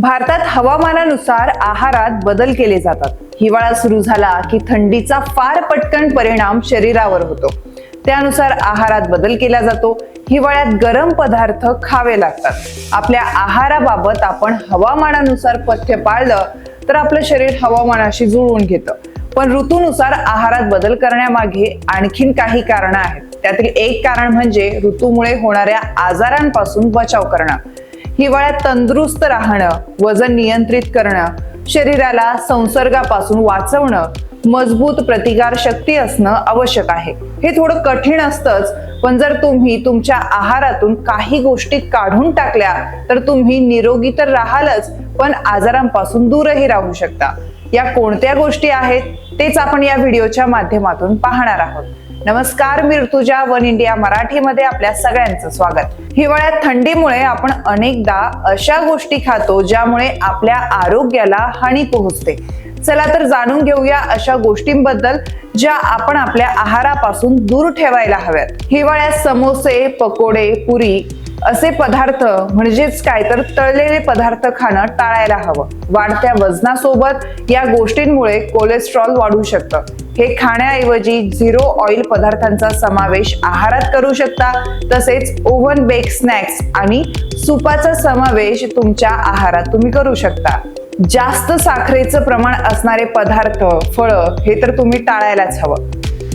भारतात हवामानानुसार आहारात बदल केले जातात. हिवाळा सुरू झाला की थंडीचा फार पटकन परिणाम शरीरावर होतो. त्यानुसार आहारात बदल केला जातो. हिवाळ्यात गरम पदार्थ खावे लागतात. आपल्या आहाराबाबत आपण हवामानानुसार पथ्य पाळलं तर आपलं शरीर हवामानाशी जुळवून घेतं. पण ऋतूनुसार आहारात बदल करण्यामागे आणखीन काही कारणं आहेत. त्यातील एक कारण म्हणजे ऋतूमुळे होणाऱ्या आजारांपासून बचाव करणं. हिवाळ्यात तंदुरुस्त राहणं वजन नियंत्रित करणं शरीराला संसर्गापासून वाचवणं मजबूत प्रतिकार शक्ती असणं आवश्यक आहे. हे थोडं कठीण असतंच पण जर तुम्ही तुमच्या आहारातून काही गोष्टी काढून टाकल्या तर तुम्ही निरोगी तर राहालच पण आजारांपासून दूरही राहू शकता. या कोणत्या गोष्टी आहेत तेच आपण या व्हिडिओच्या माध्यमातून पाहणार आहोत. नमस्कार मी ऋतुजा वन इंडिया मराठीमध्ये आपल्या सगळ्यांचं स्वागत. हिवाळ्यात थंडीमुळे आपण अनेकदा अशा गोष्टी खातो ज्यामुळे आपल्या आरोग्याला हानी पोहोचते. चला तर जाणून घेऊया अशा गोष्टींबद्दल ज्या आपण आपल्या आहारापासून दूर ठेवायला हव्यात. हिवाळ्यात समोसे पकोडे पुरी असे पदार्थ म्हणजेच काय तर तळलेले पदार्थ खाणं टाळायला हवं. वाढत्या वजनासोबत या गोष्टींमुळे कोलेस्ट्रॉल वाढू शकतं. हे खाण्याऐवजी झिरो ऑइल पदार्थांचा समावेश आहारात करू शकता. तसेच ओव्हन बेक स्नॅक्स आणि सुपाचा समावेश तुमच्या आहारात तुम्ही करू शकता. जास्त साखरेचं प्रमाण असणारे पदार्थ फळं हे तर तुम्ही टाळायलाच हवं.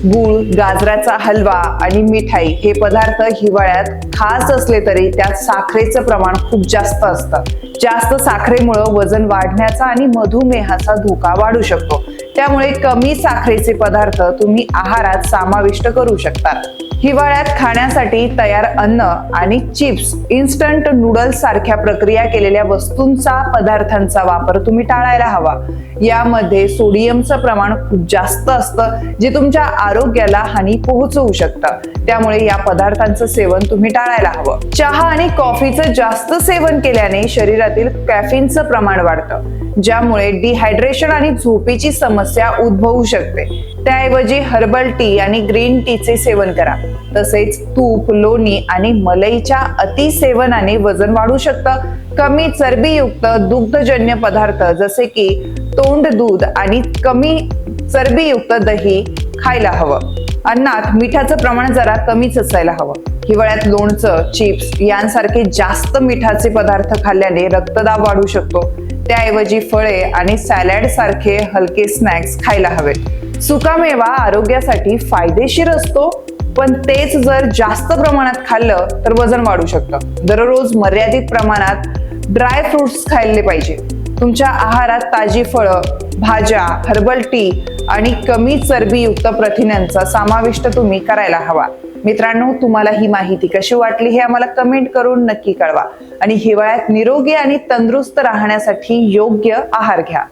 गूळ गाजराचा हलवा आणि मिठाई हे पदार्थ हिवाळ्यात खास असले तरी त्यात साखरेचं प्रमाण खूप जास्त असतं. जास्त साखरेमुळं वजन वाढण्याचा आणि मधुमेहाचा धोका वाढू शकतो. त्यामुळे कमी साखरेचे पदार्थ तुम्ही आहारात समाविष्ट करू शकता हिवाळ्यात खाण्यासाठी तयार अन्न आणि चिप्स इन्स्टंट नूडल्स सारख्या प्रक्रिया केलेल्या वस्तूंचा पदार्थांचा वापर तुम्ही टाळायला हवा. यामध्ये सोडियमचं प्रमाण खूप जास्त असतं जे तुमच्या आरोग्याला हानी पोहोचवू शकतं. त्यामुळे या पदार्थांचं सेवन तुम्ही टाळायला हवं. चहा आणि कॉफीचं जास्त सेवन केल्याने शरीरातील कॅफिनचं प्रमाण वाढतं ज्यामुळे डिहायड्रेशन आणि झोपेची समस्या उद्भवू शकते. त्याऐवजी हर्बल टी आणि ग्रीन टीचे सेवन करा. तसेच तूप लोणी आणि मलईच्या अतिसेवनाने वजन वाढू शकतं. कमी चरबीयुक्त दुग्धजन्य पदार्थ जसे की तोंड दूध आणि कमी चरबीयुक्त दही खायला हवं. अन्नात मिठाचं प्रमाण जरा कमीच असायला हवं. हिवाळ्यात लोणचं चिप्स यांसारखे जास्त मिठाचे पदार्थ खाल्ल्याने रक्तदाब वाढू शकतो. त्याऐवजी फळे आणि सॅलॅड सारखे हलके स्नॅक्स खायला हवेत. सुकामेवा आरोग्यासाठी फायदेशीर असतो पण तेच जर जास्त प्रमाणात खाल्लं तर वजन वाढू शकतं. दररोज मर्यादित प्रमाणात ड्राय फ्रुट्स खाल्ले पाहिजे. तुमच्या आहारात ताजी फळं भाज्या हर्बल टी आणि कमी चरबीयुक्त प्रथिनांचा समाविष्ट तुम्ही करायला हवा. मित्रांनो तुम्हाला ही माहिती कशी वाटली हे आम्हाला कमेंट करून नक्की कळवा. आणि हिवाळ्यात निरोगी आणि तंदुरुस्त राहण्यासाठी योग्य आहार घ्या.